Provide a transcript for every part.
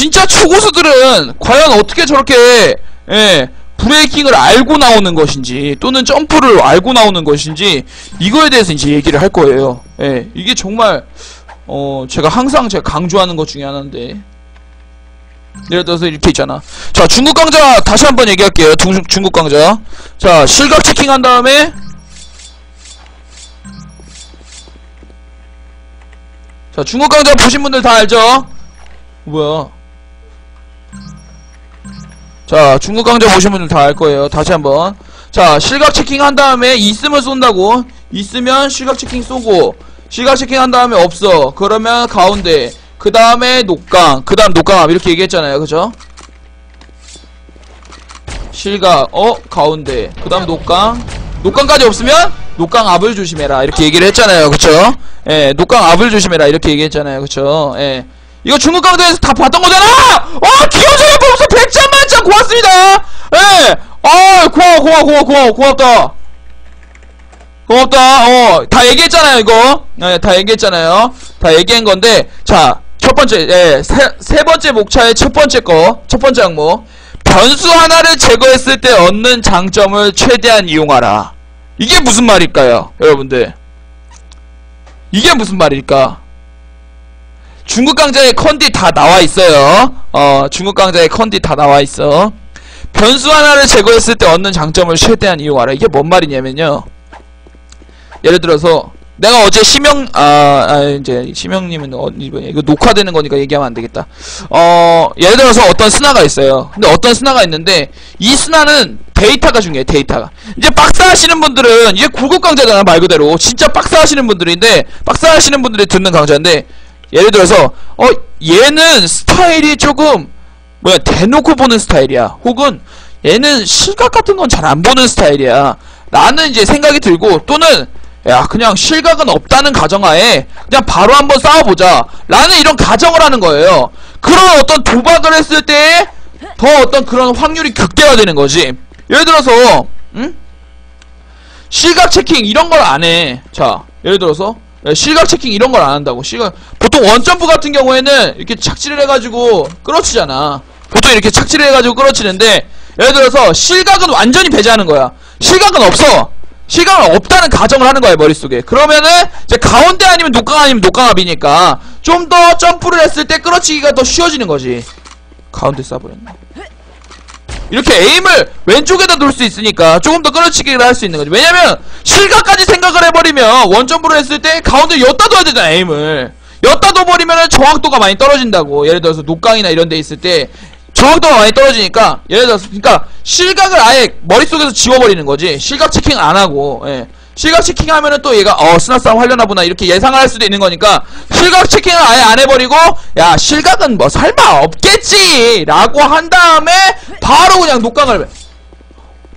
진짜 초고수들은 과연 어떻게 저렇게 예, 브레이킹을 알고 나오는 것인지 또는 점프를 알고 나오는 것인지 이거에 대해서 이제 얘기를 할 거예요. 예, 이게 정말 어 제가 항상 제가 강조하는 것 중에 하나인데 예를 들어서 이렇게 있잖아. 자 중국 강자 다시 한번 얘기할게요. 중, 중국 강자. 자 실각 체킹 한 다음에 자 중국 강자 보신 분들 다 알죠? 뭐야? 자 중국 강자 보신 분들 다 알 거예요. 다시 한번. 자 실각 체킹 한 다음에 있으면 쏜다고. 있으면 실각 체킹 쏘고 실각 체킹 한 다음에 없어. 그러면 가운데. 그 다음에 녹강. 그 다음 녹강함 이렇게 얘기했잖아요. 그죠? 실각 어 가운데. 그 다음 녹강. 녹강까지 없으면 녹강 앞을 조심해라 이렇게 얘기를 했잖아요. 그쵸? 예, 녹강 앞을 조심해라 이렇게 얘기했잖아요. 그쵸? 예. 이거 중국 강좌에서 다 봤던 거잖아! 어, 기호정의 범수 100점 만점 고맙습니다! 예! 아, 고마워, 고마워, 고마워, 고마워, 고맙다. 고맙다. 어, 다 얘기했잖아요, 이거. 예, 다 얘기했잖아요. 다 얘기한 건데, 자, 첫 번째, 예, 세, 세 번째 목차의 첫 번째 거, 첫 번째 항목. 변수 하나를 제거했을 때 얻는 장점을 최대한 이용하라. 이게 무슨 말일까요, 여러분들? 이게 무슨 말일까? 중국 강좌의 컨디 다 나와 있어요. 어, 중국 강좌의 컨디 다 나와 있어. 변수 하나를 제거했을 때 얻는 장점을 최대한 이용하라. 이게 뭔 말이냐면요. 예를 들어서 내가 어제 심영 아, 아 이제 심영님은 어, 이거 녹화되는 거니까 얘기하면 안 되겠다. 어 예를 들어서 어떤 스나가 있어요. 근데 어떤 스나가 있는데 이 스나는 데이터가 중요해 데이터가. 이제 박사 하시는 분들은 이제 고급 강좌잖아 말 그대로 진짜 박사 하시는 분들인데 박사 하시는 분들이 듣는 강좌인데 예를 들어서 어 얘는 스타일이 조금 뭐야 대놓고 보는 스타일이야. 혹은 얘는 실각 같은 건 잘 안 보는 스타일이야. 나는 이제 생각이 들고 또는 야 그냥 실각은 없다는 가정하에 그냥 바로 한번 싸워보자 라는 이런 가정을 하는 거예요 그런 어떤 도박을 했을 때 더 어떤 그런 확률이 극대화되는 거지 예를 들어서 응? 실각 체킹 이런 걸 안해 자 예를 들어서 예, 실각 체킹 이런 걸 안 한다고. 실각 보통 원점프 같은 경우에는 이렇게 착지를 해가지고 끌어치잖아. 보통 이렇게 착지를 해가지고 끌어치는데 예를 들어서 실각은 완전히 배제하는 거야. 실각은 없어. 시간은 없다는 가정을 하는 거예요 머릿속에. 그러면은 이제 가운데 아니면 녹강 아니면 녹강압이니까 좀 더 점프를 했을 때 끌어치기가 더 쉬워지는 거지. 가운데 쏴버렸네 이렇게 에임을 왼쪽에다 놓을 수 있으니까 조금 더 끌어치기를 할 수 있는 거지. 왜냐면 실각까지 생각을 해버리면 원점프를 했을 때 가운데 엿다 둬야 되잖아 에임을. 엿다 둬버리면은 정확도가 많이 떨어진다고. 예를 들어서 녹강이나 이런 데 있을 때 정확도가 많이 떨어지니까 예를 들어서 그러니까 실각을 아예 머릿속에서 지워버리는 거지. 실각 체킹 안 하고. 예. 실각 체킹 하면은 또 얘가 어 스나 싸움 하려나 보나 이렇게 예상을 할 수도 있는 거니까 실각 체킹을 아예 안 해버리고 야 실각은 뭐 설마 없겠지! 라고 한 다음에 바로 그냥 녹각을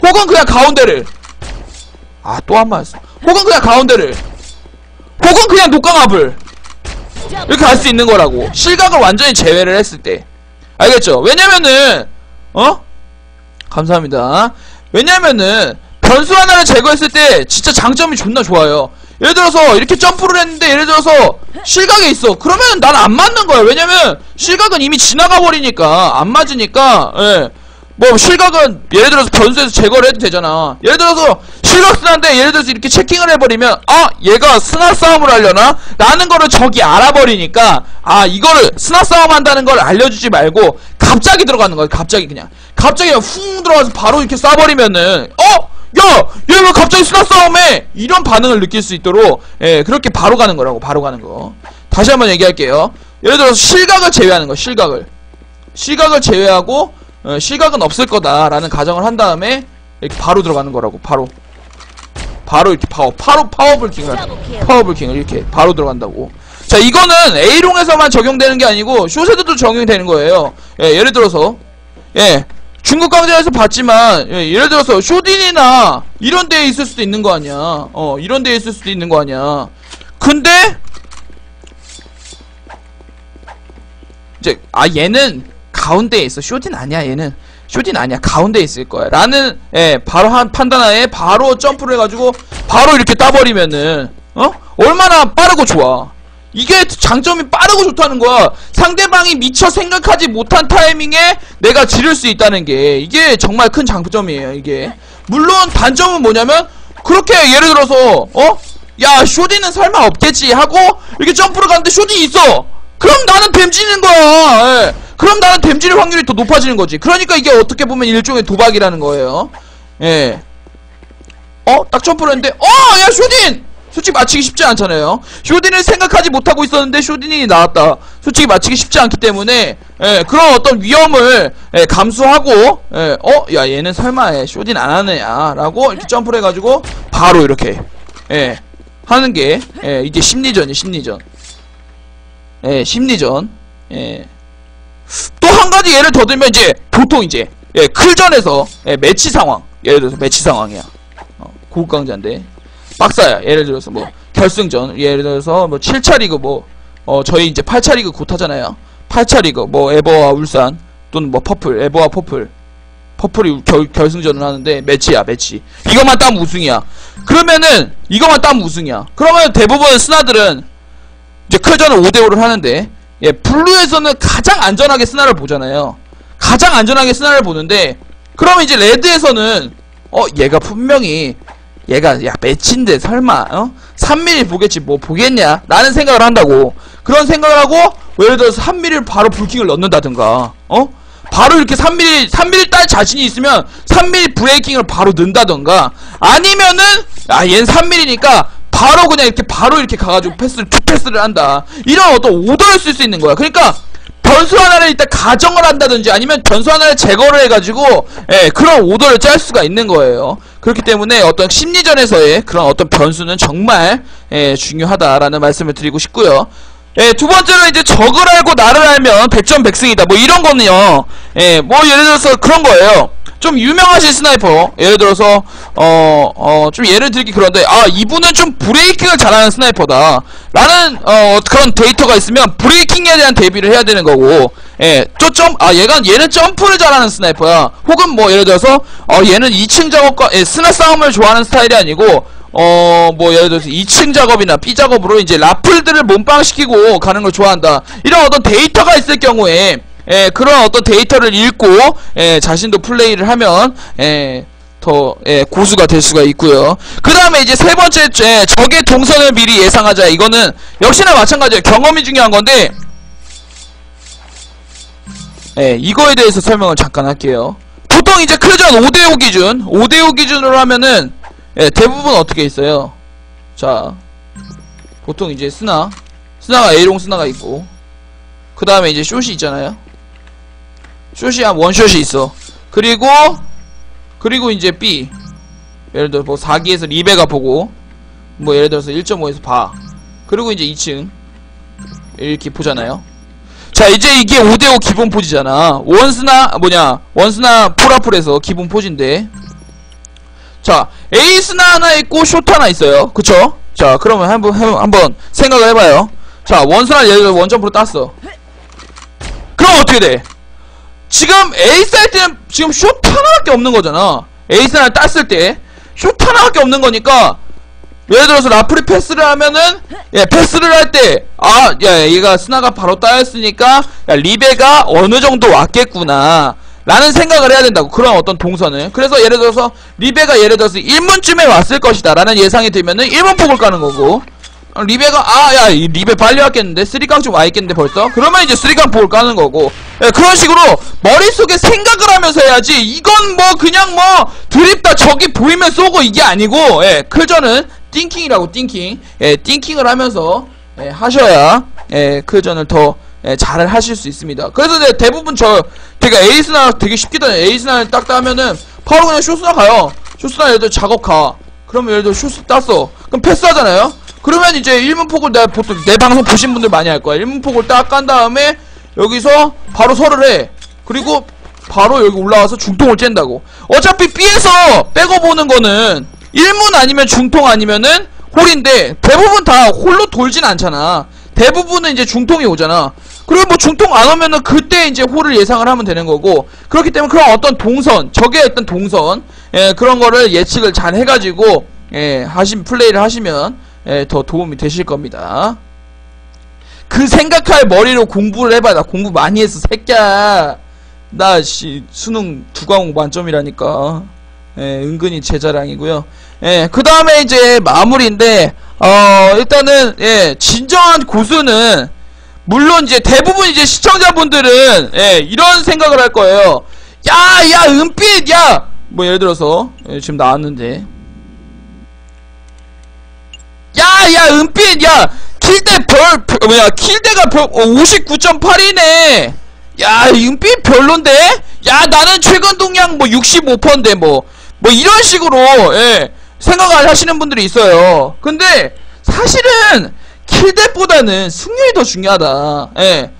혹은 그냥 가운데를. 아 또 한 번. 혹은 그냥 가운데를. 혹은 그냥 녹각 앞을. 이렇게 할 수 있는 거라고. 실각을 완전히 제외를 했을 때. 알겠죠? 왜냐면은 어? 감사합니다. 왜냐면은 변수 하나를 제거했을 때 진짜 장점이 존나 좋아요. 예를 들어서 이렇게 점프를 했는데 예를 들어서 실각에 있어. 그러면 난 안 맞는 거야. 왜냐면 실각은 이미 지나가 버리니까 안 맞으니까 예. 뭐 실각은 예를 들어서 변수에서 제거를 해도 되잖아 예를 들어서 실각 스나인데 예를 들어서 이렇게 체킹을 해버리면 아 얘가 스나 싸움을 하려나? 라는 거를 적이 알아버리니까 아 이거를 스나 싸움 한다는 걸 알려주지 말고 갑자기 들어가는 거야 갑자기 그냥 갑자기 그냥 훅 들어가서 바로 이렇게 쏴버리면은 어? 야! 얘 왜 갑자기 스나 싸움해? 이런 반응을 느낄 수 있도록 예 그렇게 바로 가는 거라고 바로 가는 거 다시 한번 얘기할게요 예를 들어서 실각을 제외하는 거 실각을 실각을 제외하고 어, 실각은 없을 거다라는 가정을 한 다음에 이렇게 바로 들어가는 거라고 바로 바로 이렇게 파워 파워 파워블킹을 파워블킹을 이렇게 바로 들어간다고 자 이거는 A롱에서만 적용되는 게 아니고 쇼세드도 적용이 되는 거예요 예, 예를 들어서 예 중국 강좌에서 봤지만 예, 예를 들어서 쇼딘이나 이런 데에 있을 수도 있는 거 아니야. 어 이런 데에 있을 수도 있는 거 아니야. 근데 이제 아 얘는 가운데에 있어. 쇼딘 아니야 얘는. 쇼딘 아니야. 가운데에 있을 거야. 라는 예 바로 한 판단하에 바로 점프를 해가지고 바로 이렇게 따버리면은 어? 얼마나 빠르고 좋아 이게 장점이 빠르고 좋다는 거야. 상대방이 미처 생각하지 못한 타이밍에 내가 지를 수 있다는 게 이게 정말 큰 장점이에요. 이게 물론 단점은 뭐냐면 그렇게 예를 들어서 어? 야 쇼디는 설마 없겠지 하고 이렇게 점프를 가는데 쇼디 있어. 그럼 나는 댐지는 거야. 예. 그럼 나는 댐지를 확률이 더 높아지는 거지. 그러니까 이게 어떻게 보면 일종의 도박이라는 거예요. 예. 어? 딱 점프를 했는데 어! 야 쇼딘! 솔직히 맞히기 쉽지 않잖아요. 쇼딘을 생각하지 못하고 있었는데 쇼딘이 나왔다. 솔직히 맞히기 쉽지 않기 때문에 예, 그런 어떤 위험을 예, 감수하고 예, 어? 야 얘는 설마 예, 쇼딘 안 하느냐 라고 이렇게 점프를 해가지고 바로 이렇게 예, 하는 게 예, 이게 심리전이 심리전. 예, 심리전. 예. 또 한 가지 예를 더 들면 이제 보통 이제 예, 클전에서 예, 매치 상황. 예를 들어서 매치 상황이야. 어, 고급 강자인데 빡사야. 예를 들어서 뭐 결승전. 예를 들어서 뭐 7차 리그 뭐 어 저희 이제 8차 리그 곧 하잖아요. 8차 리그 뭐 에버와 울산 또는 뭐 퍼플 에버와 퍼플. 퍼플이 결, 결승전을 하는데 매치야 매치. 이것만 따면 우승이야. 그러면은 이것만 따면 우승이야. 그러면 대부분 스나들은 이제 클전을 5대5를 하는데 예 블루에서는 가장 안전하게 스나를 보잖아요. 가장 안전하게 스나를 보는데 그러면 이제 레드에서는 어 얘가 분명히 얘가 야 매치인데 설마 어? 3mm 보겠지 뭐 보겠냐? 라는 생각을 한다고. 그런 생각을 하고 뭐 예를 들어서 3mm를 바로 불킹을 넣는다든가 어? 바로 이렇게 3mm 3mm 딸 자신이 있으면 3mm 브레이킹을 바로 넣는다든가. 아니면은 아 얘는 3mm니까 바로 그냥 이렇게 바로 이렇게 가가지고 패스를 투 패스를 한다. 이런 어떤 오더를 쓸 수 있는 거야. 그러니까 변수 하나를 일단 가정을 한다든지 아니면 변수 하나를 제거를 해가지고 예, 그런 오더를 짤 수가 있는 거예요. 그렇기 때문에 어떤 심리전에서의 그런 어떤 변수는 정말 예, 중요하다라는 말씀을 드리고 싶고요. 예, 두 번째로 이제 적을 알고 나를 알면 백전백승이다. 뭐 이런 거는요. 예, 뭐 예를 들어서 그런 거예요. 좀 유명하신 스나이퍼. 예를 들어서 어 어 좀 예를 들기 그런데 아 이분은 좀 브레이킹을 잘하는 스나이퍼다. 라는 어 그런 데이터가 있으면 브레이킹에 대한 대비를 해야 되는 거고. 예저점아 얘가 얘는 점프를 잘하는 스나이퍼야. 혹은 뭐 예를 들어서 어 얘는 2층 작업과 예, 스나 싸움을 좋아하는 스타일이 아니고 어, 뭐, 예를 들어서 2층 작업이나 B 작업으로 이제 라플들을 몸빵시키고 가는 걸 좋아한다. 이런 어떤 데이터가 있을 경우에, 예, 그런 어떤 데이터를 읽고, 예, 자신도 플레이를 하면, 예, 더, 예, 고수가 될 수가 있고요. 그 다음에 이제 세 번째, 예, 적의 동선을 미리 예상하자. 이거는 역시나 마찬가지예요. 경험이 중요한 건데, 예, 이거에 대해서 설명을 잠깐 할게요. 보통 이제 크전 5대5 기준, 5대5 기준으로 하면은, 예, 대부분 어떻게 있어요? 자, 보통 이제 스나, 스나가 A롱 스나가 있고, 그 다음에 이제 숏이 있잖아요. 숏이 한 원숏이 있어. 그리고, 그리고 이제 B. 예를 들어 뭐 4기에서 리베가 보고, 뭐 예를 들어서 1.5에서 봐. 그리고 이제 2층. 이렇게 보잖아요. 자, 이제 이게 5대5 기본 포지잖아. 원스나, 뭐냐, 원스나 풀아풀에서 기본 포지인데, 자, 에이스나 하나 있고 숏 하나 있어요. 그쵸? 자, 그러면 한번 해- 한번 생각을 해봐요. 자, 원스나 예를 들어 원점프로 땄어. 그럼 어떻게 돼? 지금 에이스 할 때는 지금 숏 하나밖에 없는 거잖아. 에이스 하나 땄을 때숏 하나밖에 없는 거니까 예를 들어서 라프리 패스를 하면은 예 패스를 할 때 아 야 얘가 스나가 바로 따였으니까 야 리베가 어느 정도 왔겠구나 라는 생각을 해야 된다고 그런 어떤 동선을 그래서 예를 들어서 리베가 예를 들어서 1문쯤에 왔을 것이다 라는 예상이 들면은 1문 폭을 까는 거고 어, 리베가 아야 리베 빨리 왔겠는데? 쓰리깡 좀 와있겠는데 벌써? 그러면 이제 쓰리깡 폭을 까는 거고. 예, 그런 식으로 머릿속에 생각을 하면서 해야지. 이건 뭐 그냥 뭐 드립다 저기 보이면 쏘고 이게 아니고 예, 클전은 띵킹이라고 띵킹. 예, 띵킹을 하면서 예, 하셔야 예, 클전을 더 예, 잘 하실 수 있습니다. 그래서 네, 대부분 저 제가 에이스나 되게 쉽게 다 에이스나 딱 따면은 바로 그냥 쇼스나 가요. 쇼스나 예를 들어 작업 가. 그러면 들어 쇼스 땄어. 그럼 패스하잖아요 그러면 이제 1문폭을 내가 보통 내 방송 보신 분들 많이 할 거야. 1문폭을 딱 깐 다음에 여기서 바로 설을 해. 그리고 바로 여기 올라와서 중통을 쨘다고. 어차피 B에서 빼고 보는 거는 1문 아니면 중통 아니면은 홀인데 대부분 다 홀로 돌진 않잖아. 대부분은 이제 중통이 오잖아. 그리고 뭐 중통 안 오면은 그때 이제 홀을 예상을 하면 되는 거고. 그렇기 때문에 그런 어떤 동선 적의 어떤 동선 예, 그런 거를 예측을 잘 해가지고 예, 하신 플레이를 하시면 예, 더 도움이 되실 겁니다. 그 생각할 머리로 공부를 해봐. 나 공부 많이 했어, 새끼야. 나, 씨, 수능 두 과목 만점이라니까. 예, 은근히 제 자랑이고요. 예, 그 다음에 이제 마무리인데, 어, 일단은, 예, 진정한 고수는, 물론 이제 대부분 이제 시청자분들은, 예, 이런 생각을 할 거예요. 야, 야, 은빛, 야! 뭐 예를 들어서, 예, 지금 나왔는데. 야, 야, 은빛, 야! 킬대 별, 별 뭐야, 킬대가 별, 59.8이네! 야, 은빛 별론데? 야, 나는 최근 동량 뭐 65%인데, 뭐. 뭐 이런 식으로, 예, 생각을 하시는 분들이 있어요. 근데, 사실은, 킬댓보다는 승률이 더 중요하다. 예.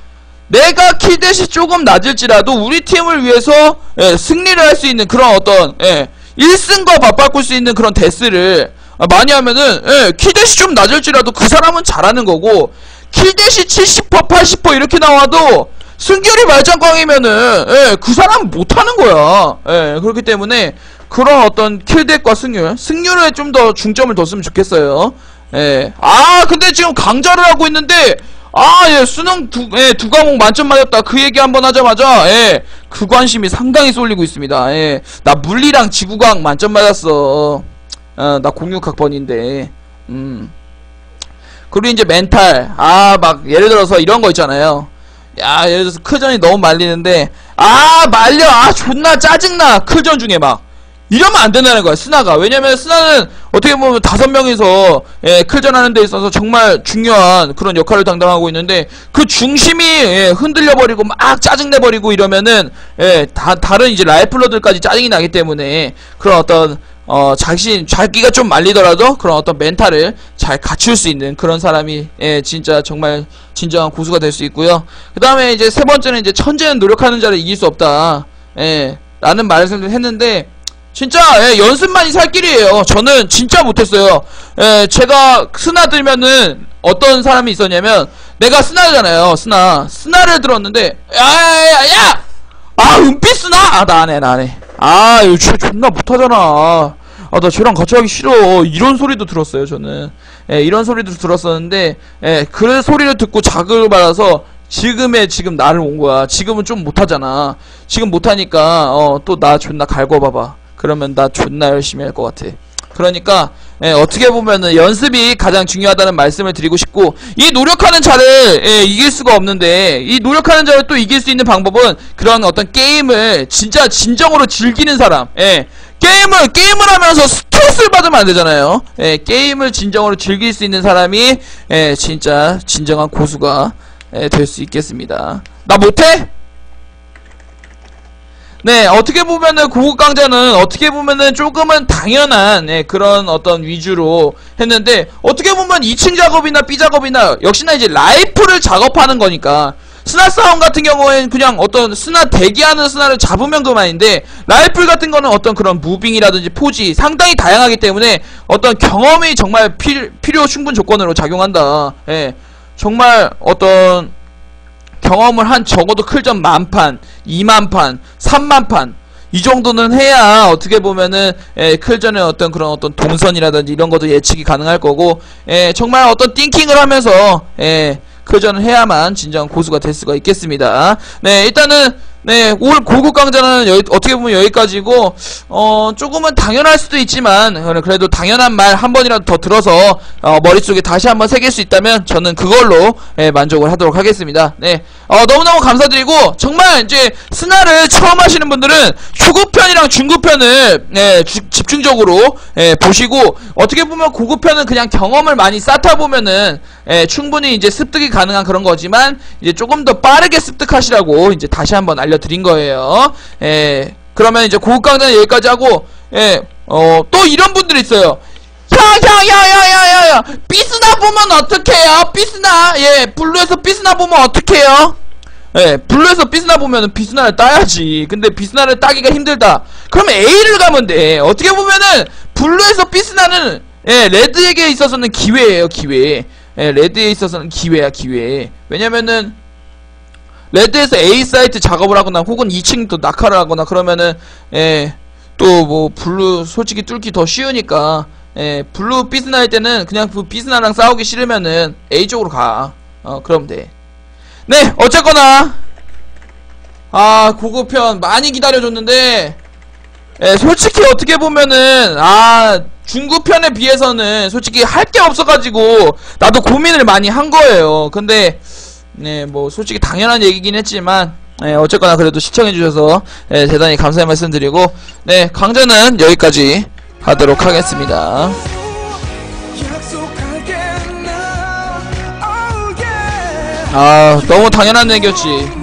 내가 킬댓이 조금 낮을지라도 우리 팀을 위해서 예, 승리를 할 수 있는 그런 어떤 예, 1승과 맞바꿀 수 있는 그런 데스를 아, 많이 하면은 예, 킬댓이 좀 낮을지라도 그 사람은 잘하는 거고 킬댓이 70% 80% 이렇게 나와도 승률이 말짱꽝이면은 예, 그 사람은 못하는 거야 예, 그렇기 때문에 그런 어떤 킬댓과 승률 승률에 좀 더 중점을 뒀으면 좋겠어요 예. 아 근데 지금 강좌를 하고 있는데 아, 예, 수능 두, 예, 두 과목 만점 맞았다. 그 얘기 한번 하자마자, 예, 그 관심이 상당히 쏠리고 있습니다. 예, 나 물리랑 지구과학 만점 맞았어. 어, 나 06학번인데, 음. 그리고 이제 멘탈. 아, 막, 예를 들어서 이런 거 있잖아요. 야, 예를 들어서 크전이 너무 말리는데, 아, 말려. 아, 존나 짜증나. 크전 중에 막. 이러면 안 된다는 거야, 스나가. 왜냐면 스나는 어떻게 보면 다섯 명이서, 예, 클전 하는 데 있어서 정말 중요한 그런 역할을 담당하고 있는데, 그 중심이, 예, 흔들려 버리고 막 짜증내 버리고 이러면은, 예, 다, 다른 이제 라이플러들까지 짜증이 나기 때문에, 그런 어떤, 어, 자신, 자기가 좀 말리더라도 그런 어떤 멘탈을 잘 갖출 수 있는 그런 사람이, 예, 진짜 정말 진정한 고수가 될 수 있고요. 그 다음에 이제 세 번째는 이제 천재는 노력하는 자를 이길 수 없다. 예, 라는 말씀을 했는데, 진짜 예, 연습만이 살 길이에요. 저는 진짜 못했어요. 예, 제가 스나 들면은 어떤 사람이 있었냐면 내가 스나잖아요. 스나 스나를 들었는데 야 야 야 야 아 은빛 스나 아 나 안 해 나 안 해 아 이거 진짜 존나 못하잖아. 아 나 쟤랑 같이 하기 싫어. 이런 소리도 들었어요. 저는 예, 이런 소리도 들었었는데 예, 그 소리를 듣고 자극을 받아서 지금의 지금 나를 온 거야. 지금은 좀 못하잖아. 지금 못하니까 어 또 나 존나 갈궈봐봐. 그러면 나 존나 열심히 할 것 같아. 그러니까 예, 어떻게 보면은 연습이 가장 중요하다는 말씀을 드리고 싶고 이 노력하는 자를 예, 이길 수가 없는데 이 노력하는 자를 또 이길 수 있는 방법은 그런 어떤 게임을 진짜 진정으로 즐기는 사람 예, 게임을 게임을 하면서 스트레스를 받으면 안 되잖아요. 예, 게임을 진정으로 즐길 수 있는 사람이 예, 진짜 진정한 고수가 예, 될 수 있겠습니다. 나 못해? 네, 어떻게 보면은 고급 강좌는 어떻게 보면은 조금은 당연한 예, 그런 어떤 위주로 했는데 어떻게 보면 2층 작업이나 B 작업이나 역시나 이제 라이프를 작업하는 거니까 스나 싸움 같은 경우에는 그냥 어떤 스나 대기하는 스나를 잡으면 그만인데 라이플 같은 거는 어떤 그런 무빙이라든지 포지 상당히 다양하기 때문에 어떤 경험이 정말 필, 필요 충분 조건으로 작용한다. 예. 정말 어떤 경험을 한 적어도 클전 만판, 2만판, 3만판 이 정도는 해야 어떻게 보면은 예, 클전의 어떤 그런 어떤 동선이라든지 이런 것도 예측이 가능할 거고 예, 정말 어떤 띵킹을 하면서 예, 클전을 해야만 진정 고수가 될 수가 있겠습니다. 네, 일단은 네, 올 고급 강좌는 여기, 어떻게 보면 여기까지고, 어, 조금은 당연할 수도 있지만, 그래도 당연한 말 한 번이라도 더 들어서, 어, 머릿속에 다시 한번 새길 수 있다면, 저는 그걸로, 예, 만족을 하도록 하겠습니다. 네. 어, 너무너무 감사드리고, 정말 이제, 스나를 처음 하시는 분들은, 초급편이랑 중급편을, 예, 주- 집중적으로, 예, 보시고, 어떻게 보면 고급편은 그냥 경험을 많이 쌓다 보면은, 예, 충분히 이제 습득이 가능한 그런 거지만, 이제 조금 더 빠르게 습득하시라고, 이제 다시 한번 알려 드린 거예요. 예, 그러면 이제 고급 강좌는 여기까지 하고, 예, 어, 또 이런 분들이 있어요. 야야야야야야야. 삐스나 보면 어떡해요? 삐스나? 예 블루에서 삐스나 보면 어떡해요? 예 블루에서 삐스나 보면은 비스나를 따야지. 근데 비스나를 따기가 힘들다. 그러면 A를 가면 돼. 어떻게 보면은 블루에서 삐스나는 예 레드에게 있어서는 기회예요 기회. 예 레드에 있어서는 기회야 기회. 왜냐면은 레드에서 A 사이트 작업을 하거나 혹은 2층 또 낙하를 하거나 그러면은 예, 또 뭐 블루 솔직히 뚫기 더 쉬우니까 예, 블루 비스나 할 때는 그냥 그 비스나랑 싸우기 싫으면은 A 쪽으로 가. 어 그럼 돼 네 어쨌거나. 아 고급편 많이 기다려줬는데 예, 솔직히 어떻게 보면은 아 중급편에 비해서는 솔직히 할 게 없어가지고 나도 고민을 많이 한 거예요. 근데 네 뭐 솔직히 당연한 얘기긴 했지만 예, 어쨌거나 그래도 시청해주셔서 예, 대단히 감사의 말씀 드리고 네 강좌는 여기까지 하도록 하겠습니다. 아 너무 당연한 얘기였지